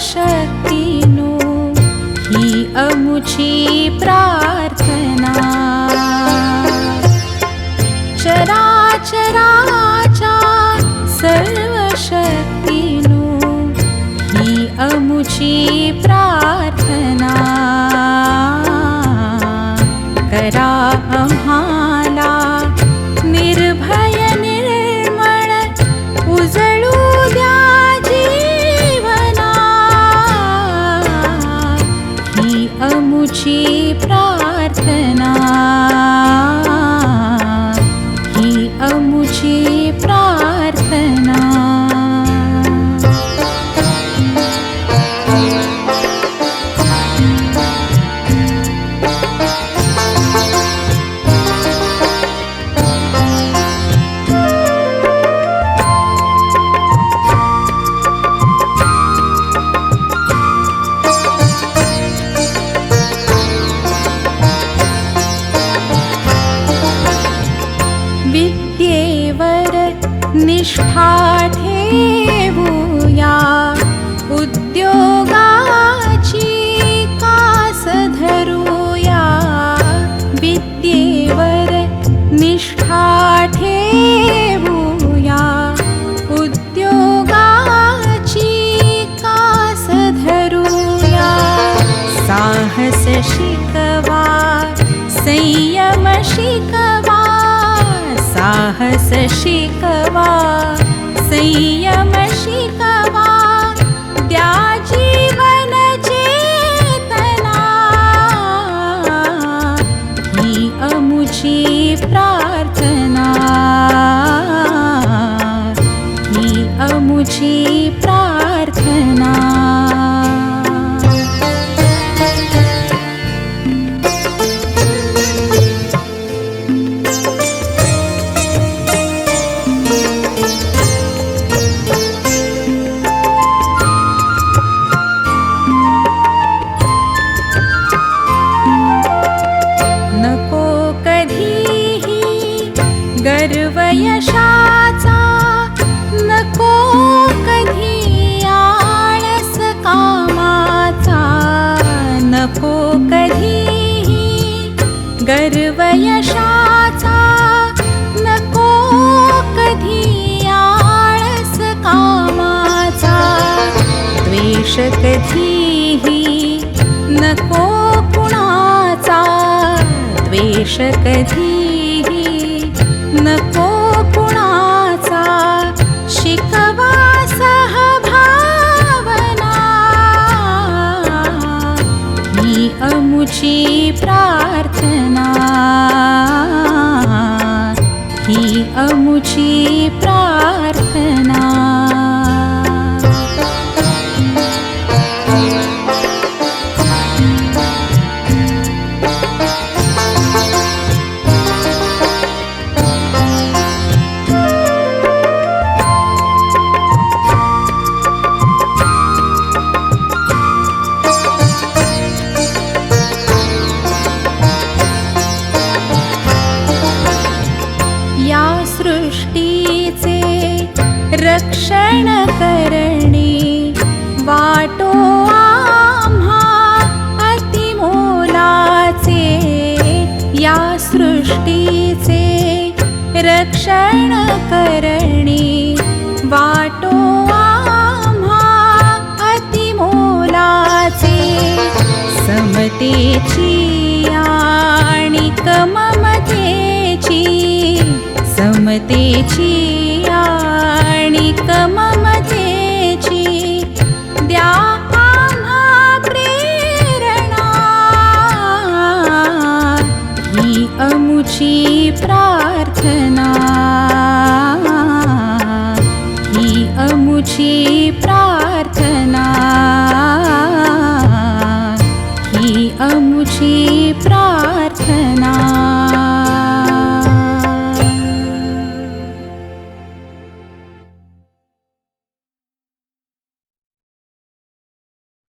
शक्तिनो ही अमुची प्रार्थना। चराचराचा सर्वशक्तिनो ही अमुची प्रार्थना। करा प्रार्थना विद्येवर निष्ठा ठेवूया उद्योगाची कास धरूया विद्येवर निष्ठा ठेवूया उद्योगाची कास धरूया साहस शिकवा संयम शिकवा साहस शिकवा संयम शिकवा द्या कधीही नको कुणाचा द्वेष कधीही नको कुणाचा शिकवा सहभावना. ही अमुची प्रार्थना. ही अमुची प्रार्थना. रक्षण करणी. वाटो आम्हा अतिमोलाचे या सृष्टीचे रक्षण करणी. वाटो आम्हा अतिमोलाचे समतेची आणि कममतेची समतेची आणि ममतेची द्या आम्हा प्रेरणा। अमुची प्रार्थना